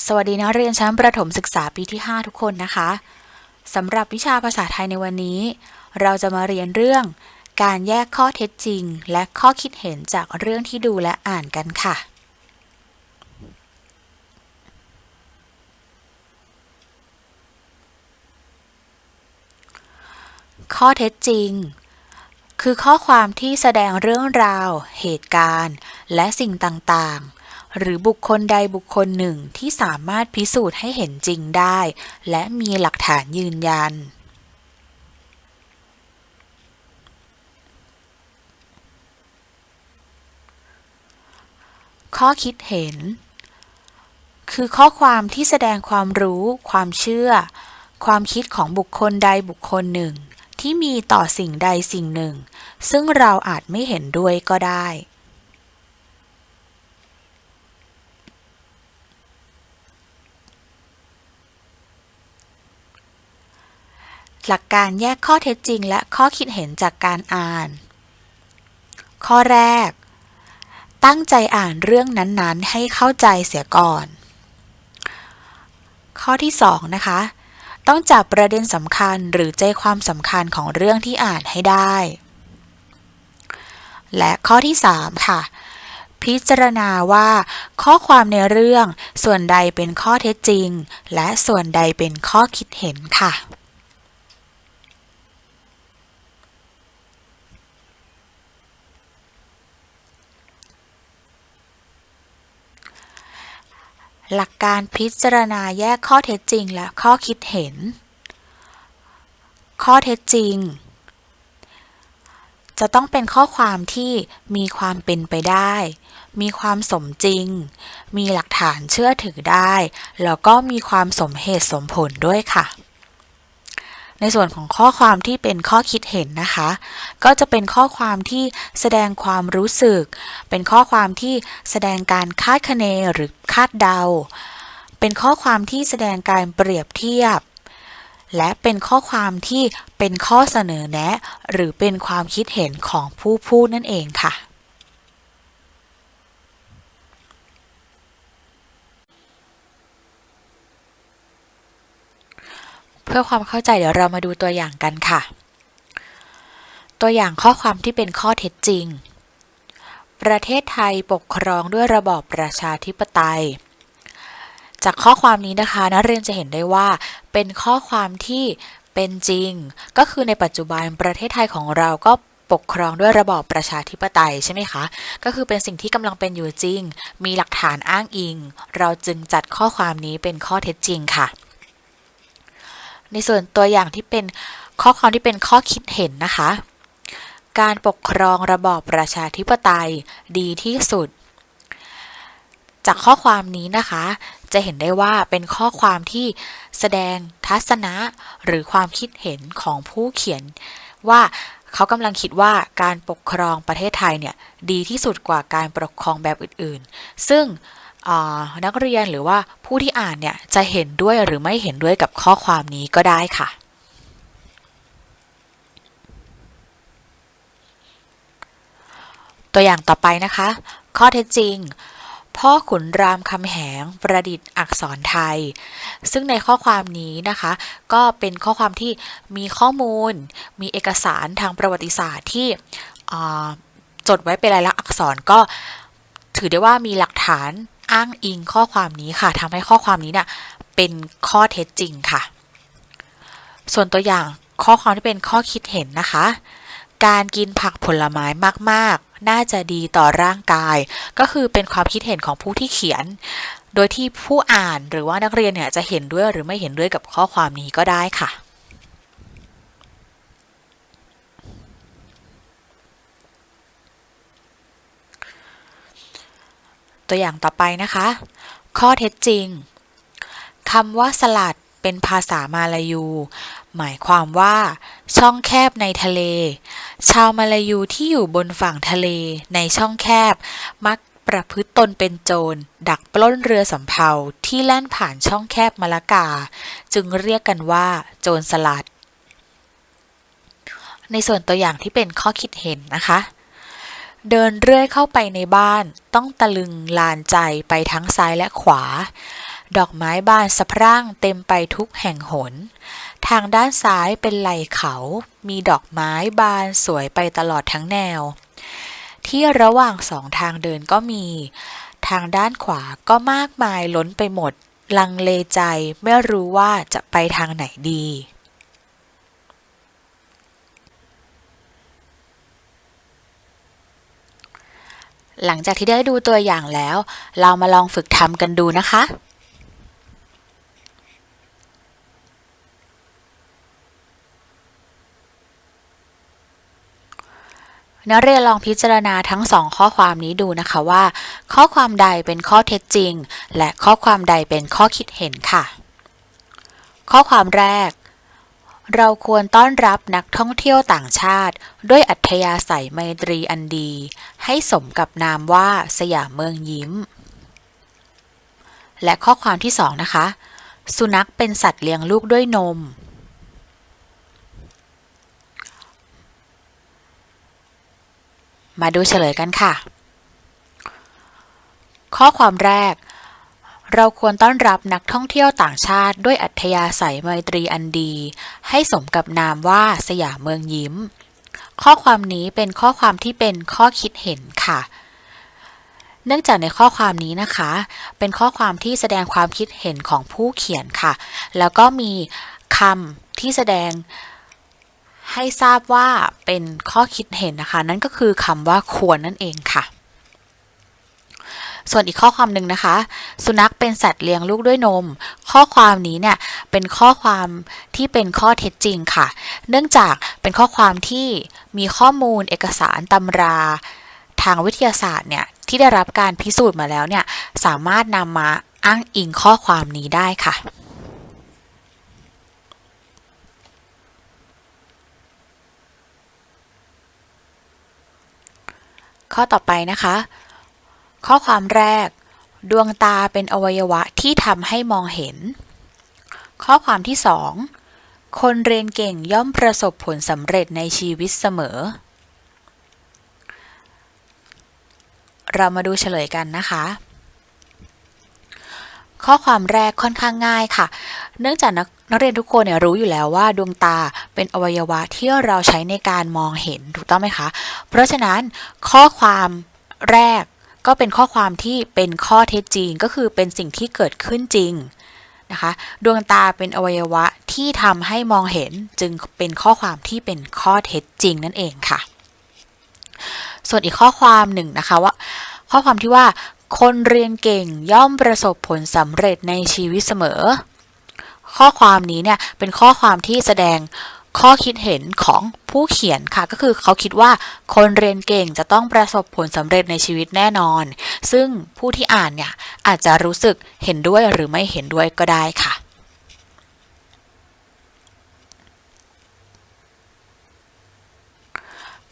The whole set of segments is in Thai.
สวัสดีนักเรียนชั้นประถมศึกษาปีที่ 5 ทุกคนนะคะสำหรับวิชาภาษาไทยในวันนี้ เราจะมาเรียนเรื่อง การแยกข้อเท็จจริง และข้อคิดเห็นจากเรื่องที่ดูและอ่านกันค่ะ ข้อเท็จจริง คือข้อความที่แสดงเรื่องราว เหตุการณ์ และสิ่งต่างๆ หรือบุคคลใดบุคคลหนึ่งที่สามารถพิสูจน์ให้เห็นจริงได้ และมีหลักฐานยืนยัน ข้อคิดเห็น คือข้อความที่แสดงความรู้ ความเชื่อ ความคิดของบุคคลใดบุคคลหนึ่ง ที่มีต่อสิ่งใดสิ่งหนึ่ง ซึ่งเราอาจไม่เห็นด้วยก็ได้ หลักการแยกข้อเท็จจริงและข้อคิดเห็นจากการอ่าน ข้อแรก ตั้งใจอ่านเรื่องนั้นๆ ให้เข้าใจเสียก่อน ข้อที่2นะคะ ต้องจับประเด็นสำคัญหรือใจความสำคัญของเรื่องที่อ่านให้ได้ และข้อที่ 3 ค่ะ พิจารณาว่า ข้อความในเรื่องส่วนใดเป็นข้อเท็จจริง และส่วนใดเป็นข้อคิดเห็นค่ะ หลักการพิจารณาแยกข้อเท็จจริงและข้อคิดเห็น ข้อเท็จจริง จะต้องเป็นข้อความที่มีความเป็นไปได้ มีความสมจริง มีหลักฐานเชื่อถือได้ แล้วก็มีความสมเหตุสมผลด้วยค่ะ ในส่วนของข้อความที่เป็นข้อคิดเห็นนะคะ ก็จะเป็นข้อความที่แสดงความรู้สึก เป็นข้อความที่แสดงการคาดคะเนหรือคาดเดา เป็นข้อความที่แสดงการเปรียบเทียบ และเป็นข้อความที่เป็นข้อเสนอแนะ หรือเป็นความคิดเห็นของผู้พูดนั่นเองค่ะ พื่อความเข้าใจเดี๋ยวเรามาดูตัวอย่างกันค่ะ ตัวอย่างข้อความที่เป็นข้อเท็จจริง ประเทศไทยปกครองด้วยระบอบประชาธิปไตย จากข้อความนี้นะคะนักเรียนจะเห็นได้ว่า เป็นข้อความที่เป็นจริง ก็คือในปัจจุบันประเทศไทยของเราก็ปกครองด้วยระบอบประชาธิปไตยใช่ไหมคะ ก็คือเป็นสิ่งที่กำลังเป็นอยู่จริง มีหลักฐานอ้างอิง เราจึงจัดข้อความนี้เป็นข้อเท็จจริงค่ะ ในส่วนตัวอย่างที่เป็นข้อความที่เป็นข้อคิดเห็นนะคะ การปกครองระบอบประชาธิปไตยดีที่สุด จากข้อความนี้นะคะ จะเห็นได้ว่าเป็นข้อความที่แสดงทัศนะหรือความคิดเห็นของผู้เขียน ว่าเขากำลังคิดว่าการปกครองประเทศไทยเนี่ยดีที่สุดกว่าการปกครองแบบอื่นๆ ซึ่ง นักเรียนหรือว่าผู้ที่อ่านเนี่ยจะเห็นด้วยหรือไม่เห็นด้วยกับข้อความนี้ก็ได้ค่ะ ตัวอย่างต่อไปนะคะ ข้อเท็จจริง พ่อขุนรามคำแหงประดิษฐ์อักษรไทย ซึ่งในข้อความนี้นะคะ ก็เป็นข้อความที่มีข้อมูล มีเอกสารทางประวัติศาสตร์ที่จดไว้เป็นลายลักษณ์อักษรก็ถือได้ว่ามีหลักฐาน อ้างอิงข้อความนี้ค่ะทำให้ข้อความนี้เนี่ยเป็นข้อเท็จจริงค่ะ ส่วนตัวอย่างข้อความที่เป็นข้อคิดเห็นนะคะ การกินผักผลไม้มากๆ น่าจะดีต่อร่างกาย ก็คือเป็นความคิดเห็นของผู้ที่เขียน โดยที่ผู้อ่านหรือว่านักเรียนเนี่ยจะเห็นด้วยหรือไม่เห็นด้วยกับข้อความนี้ก็ได้ค่ะ ตัวอย่างต่อไปนะคะ ข้อเท็จจริงคำว่าสลัดเป็นภาษามาลายู หมายความว่า ช่องแคบในทะเล ชาวมาลายูที่อยู่บนฝั่งทะเลในช่องแคบ มักประพฤติตนเป็นโจร ดักปล้นเรือสำเภาที่แล่นผ่านช่องแคบมะละกา จึงเรียกกันว่า โจรสลัด ในส่วนตัวอย่างที่เป็นข้อคิดเห็นนะคะ เดินเรื่อยเข้าไปในบ้าน ต้องตะลึงลานใจไปทั้งซ้ายและขวา ดอกไม้บานสะพรั่งเต็มไปทุกแห่งหน ทางด้านซ้ายเป็นไหล่เขา มีดอกไม้บานสวยไปตลอดทั้งแนว ที่ระหว่างสองทางเดินก็มี ทางด้านขวาก็มากมายล้นไปหมด ลังเลใจไม่รู้ว่าจะไปทางไหนดี หลังจากที่ได้ดูตัวอย่างแล้ว เรามาลองฝึกทำกันดูนะคะ นักเรียนลองพิจารณาทั้งสองข้อความนี้ดูนะคะว่า ข้อความใดเป็นข้อเท็จจริง และข้อความใดเป็นข้อคิดเห็นค่ะ ข้อความแรก เราควรต้อนรับนักท่องเที่ยวต่างชาติ ด้วยอัธยาศัยไมตรีอันดี ให้สมกับนามว่าสยามเมืองยิ้ม และข้อความที่สองนะคะ สุนัขเป็นสัตว์เลี้ยงลูกด้วยนม มาดูเฉลยกันค่ะ ข้อความแรก เราควรต้อนรับนักท่องเที่ยวต่างชาติด้วยอัธยาศัยไมตรีอันดี ให้สมกับนามว่าสยามเมืองยิ้ม ข้อความนี้เป็นข้อความที่เป็นข้อคิดเห็นค่ะ เนื่องจากในข้อความนี้นะคะ เป็นข้อความที่แสดงความคิดเห็นของผู้เขียนค่ะ แล้วก็มีคำที่แสดงให้ทราบว่าเป็นข้อคิดเห็นนะคะ นั่นก็คือคำว่าควรนั่นเองค่ะ ส่วนอีกข้อความหนึ่งนะคะ สุนัขเป็นสัตว์เลี้ยงลูกด้วยนม ข้อความนี้เนี่ยเป็นข้อความที่เป็นข้อเท็จจริงค่ะ เนื่องจากเป็นข้อความที่มีข้อมูลเอกสารตำรา ทางวิทยาศาสตร์เนี่ยที่ได้รับการพิสูจน์มาแล้วเนี่ยสามารถนำมาอ้างอิงข้อความนี้ได้ค่ะข้อต่อไปนะคะ ข้อความแรก ดวงตาเป็นอวัยวะที่ทำให้มองเห็น ข้อความที่สองคนเรียนเก่งย่อมประสบผลสำเร็จในชีวิตเสมอ เรามาดูเฉลยกันนะคะ ข้อความแรกค่อนข้างง่ายค่ะ เนื่องจากนักนักเรียนทุกคนเนี่ยรู้อยู่แล้วว่าดวงตาเป็นอวัยวะที่เราใช้ในการมองเห็นถูกต้องไหมคะ เพราะฉะนั้นข้อความแรก ก็เป็นข้อความที่เป็นข้อเท็จจริงก็คือเป็นสิ่งที่เกิดขึ้นจริงนะคะดวงตาเป็นอวัยวะที่ทำให้มองเห็นจึงเป็นข้อความที่เป็นข้อเท็จจริงนั่นเองค่ะ ส่วนอีกข้อความหนึ่งนะคะว่า ข้อความที่ว่าคนเรียนเก่งย่อมประสบผลสำเร็จในชีวิตเสมอ ข้อความนี้เนี่ยเป็นข้อความที่แสดง ข้อคิดเห็นของผู้เขียนค่ะ ก็คือเขาคิดว่าคนเรียนเก่งจะต้องประสบผลสำเร็จในชีวิตแน่นอน ซึ่งผู้ที่อ่านเนี่ยอาจจะรู้สึกเห็นด้วยหรือไม่เห็นด้วยก็ได้ค่ะ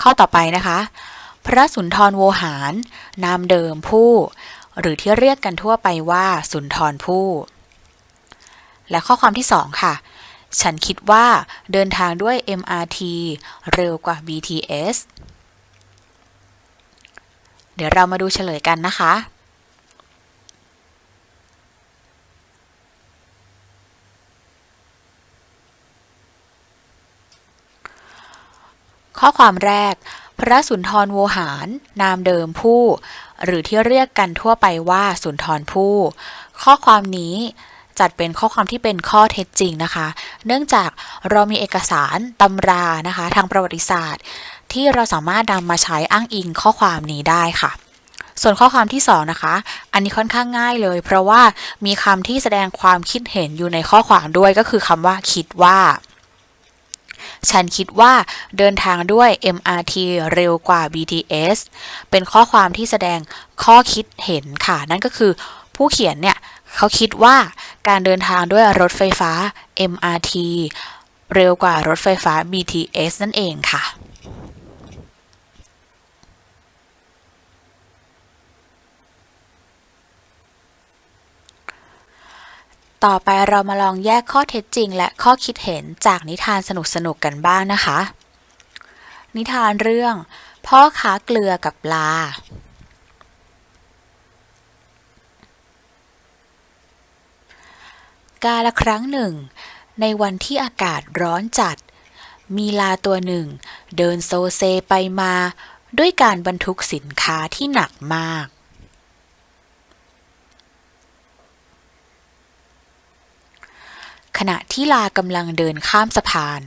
ข้อต่อไปนะคะ พระสุนทรโวหาร นามเดิมผู้ หรือที่เรียกกันทั่วไปว่าสุนทรผู้ และข้อความที่สองค่ะ ฉันคิดว่าเดินทางด้วย MRT เร็วกว่า BTS เดี๋ยวเรามาดูเฉลยกันนะคะ ข้อความแรก พระสุนทรโวหาร นามเดิมผู้ หรือที่เรียกกันทั่วไปว่าสุนทรผู้ ข้อความนี้ จัดเป็นข้อความที่เป็นข้อเท็จจริงนะคะ เนื่องจากเรามีเอกสารตำรานะคะ ทางประวัติศาสตร์ ที่เราสามารถนำมาใช้อ้างอิงข้อความนี้ได้ค่ะ ส่วนข้อความที่ 2 นะคะ อันนี้ค่อนข้างง่ายเลย เพราะว่ามีคำที่แสดงความคิดเห็นอยู่ในข้อความด้วยก็คือคำว่าคิดว่า ฉันคิดว่าเดินทางด้วย MRT เร็วกว่า BTS เป็นข้อความที่แสดงข้อคิดเห็นค่ะ นั่นก็คือผู้เขียนเนี่ย เขาคิดว่าการเดินทางด้วยรถไฟฟ้า MRT เร็วกว่ารถไฟฟ้า BTS นั่นเองค่ะ ต่อไปเรามาลองแยกข้อเท็จจริง และข้อคิดเห็นจากนิทานสนุกๆกกันบ้างนะคะ นิทานเรื่อง พ่อค้าเกลือกับปลา กาละครั้งหนึ่ง ในวันที่อากาศร้อนจัด มีลาตัวหนึ่ง เดินโซเซไปมา ด้วยการบรรทุกสินค้าที่หนักมาก ขณะที่ลากำลังเดินข้ามสะพาน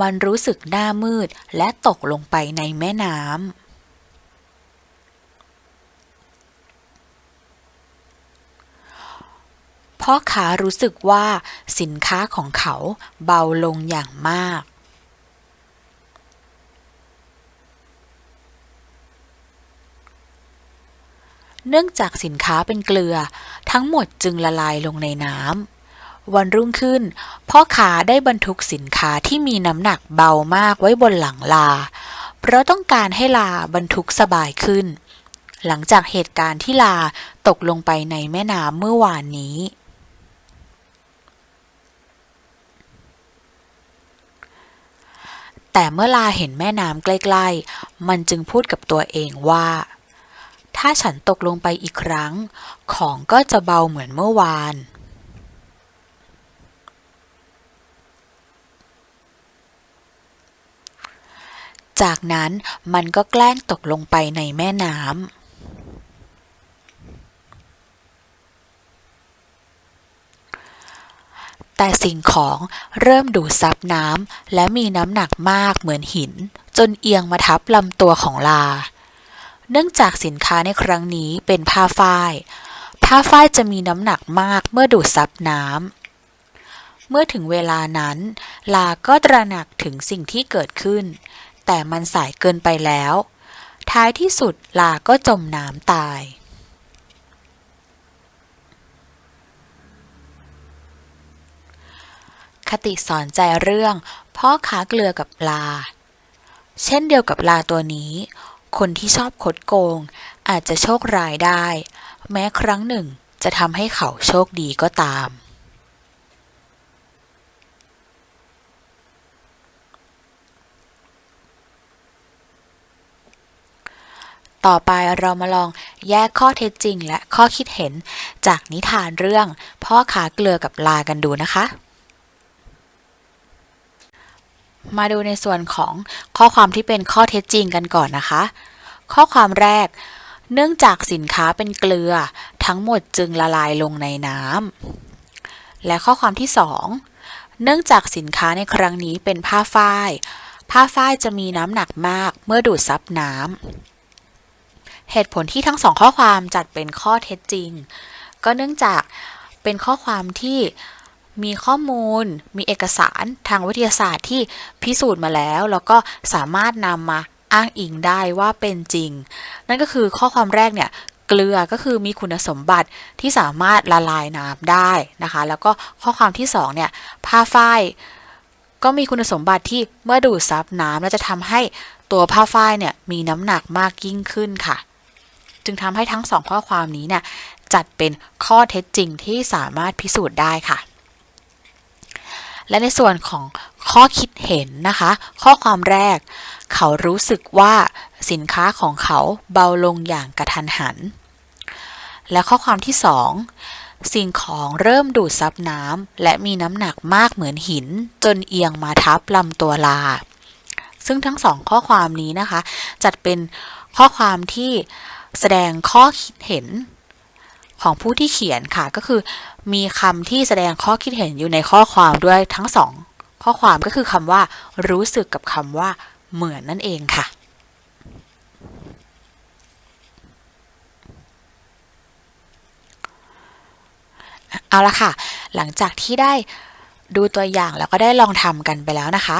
มันรู้สึกหน้ามืดและตกลงไปในแม่น้ำ พ่อค้ารู้สึกว่าสินค้าของเขาเบาลงอย่างมาก เนื่องจากสินค้าเป็นเกลือ ทั้งหมดจึงละลายลงในน้ำ วันรุ่งขึ้น พ่อค้าได้บรรทุกสินค้าที่มีน้ำหนักเบามากไว้บนหลังลา เพราะต้องการให้ลาบรรทุกสบายขึ้นหลังจากเหตุการณ์ที่ลาตกลงไปในแม่น้ำเมื่อวานนี้ แต่เมื่อลาเห็นแม่น้ำใกล้ๆ มันจึงพูดกับตัวเองว่า ถ้าฉันตกลงไปอีกครั้ง ของก็จะเบาเหมือนเมื่อวาน จากนั้นมันก็แกล้งตกลงไปในแม่น้ำ แต่สิ่งของเริ่มดูดซับน้ำและมีน้ำหนักมากเหมือนหิน จนเอียงมาทับลำตัวของลา เนื่องจากสินค้าในครั้งนี้เป็นผ้าฝ้าย ผ้าฝ้ายจะมีน้ำหนักมากเมื่อดูดซับน้ำเมื่อถึงเวลานั้น ลาก็ตระหนักถึงสิ่งที่เกิดขึ้น แต่มันสายเกินไปแล้ว ท้ายที่สุดลาก็จมน้ำตาย คติสอนใจเรื่องพ่อค้าเกลือกับปลา เช่นเดียวกับปลาตัวนี้ คนที่ชอบคดโกง อาจจะโชคร้ายได้ แม้ครั้งหนึ่งจะทำให้เขาโชคดีก็ตาม ต่อไปเรามาลองแยกข้อเท็จจริงและข้อคิดเห็นจากนิทานเรื่องพ่อค้าเกลือกับลากันดูนะคะ มาดูในส่วนของข้อความที่เป็นข้อเท็จจริงกันก่อนนะคะ ข้อความแรก เนื่องจากสินค้าเป็นเกลือ ทั้งหมดจึงละลายลงในน้ำและข้อความที่ 2 เนื่องจากสินค้าในครั้งนี้เป็นผ้าฝ้าย ผ้าฝ้ายจะมีน้ำหนักมากเมื่อดูดซับน้ำเหตุผลที่ทั้งสองข้อความจัดเป็นข้อเท็จจริง ก็เนื่องจากเป็นข้อความที่ มีข้อมูล มีเอกสารทางวิทยาศาสตร์ที่พิสูจน์มาแล้ว แล้วก็สามารถนำมาอ้างอิงได้ว่าเป็นจริง นั่นก็คือข้อความแรกเนี่ยเกลือก็คือมีคุณสมบัติที่สามารถละลายน้ำได้นะคะ แล้วก็ข้อความที่สองเนี่ยผ้าฝ้ายก็มีคุณสมบัติที่เมื่อดูดซับน้ำแล้วจะทำให้ตัวผ้าฝ้ายเนี่ยมีน้ำหนักมากยิ่งขึ้นค่ะ จึงทำให้ทั้งสองข้อความนี้เนี่ยจัดเป็นข้อเท็จจริงที่สามารถพิสูจน์ได้ค่ะ และในส่วนของข้อคิดเห็นนะคะ ข้อความแรก เขารู้สึกว่าสินค้าของเขาเบาลงอย่างกระทันหัน และข้อความที่ 2 สิ่งของเริ่มดูดซับน้ำและมีน้ำหนักมากเหมือนหิน จนเอียงมาทับลำตัวลา ซึ่งทั้งสองข้อความนี้นะคะ จัดเป็นข้อความที่แสดงข้อคิดเห็น ของผู้ที่เขียนค่ะ ก็คือมีคำที่แสดงข้อคิดเห็นอยู่ในข้อความด้วยทั้งสองข้อความก็คือคำว่า รู้สึกกับคำว่า เหมือนนั่นเองค่ะเอาละค่ะ หลังจากที่ได้ดูตัวอย่างแล้วก็ได้ลองทำกันไปแล้วนะคะ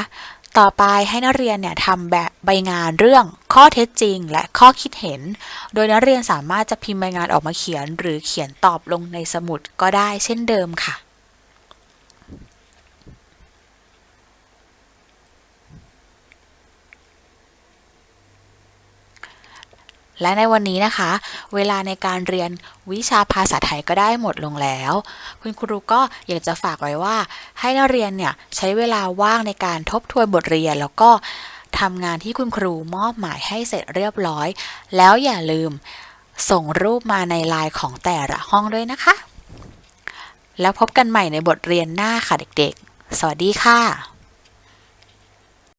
ต่อไปให้นักเรียนเนี่ยทำแบบใบงานเรื่องข้อเท็จจริง และข้อคิดเห็น โดยนักเรียนสามารถจะพิมพ์ใบงานออกมาเขียน หรือเขียนตอบลงในสมุดก็ได้เช่นเดิมค่ะ และในวันนี้นะคะ เวลาในการเรียนวิชาภาษาไทยก็ได้หมดลงแล้ว คุณครูก็อยากจะฝากไว้ว่า ให้นักเรียนเนี่ยใช้เวลาว่างในการทบทวนบทเรียน แล้วก็ทำงานที่คุณครูมอบหมายให้เสร็จเรียบร้อย แล้วอย่าลืมส่งรูปมาในไลน์ของแต่ละห้องด้วยนะคะ แล้วพบกันใหม่ในบทเรียนหน้าค่ะเด็กๆ สวัสดีค่ะ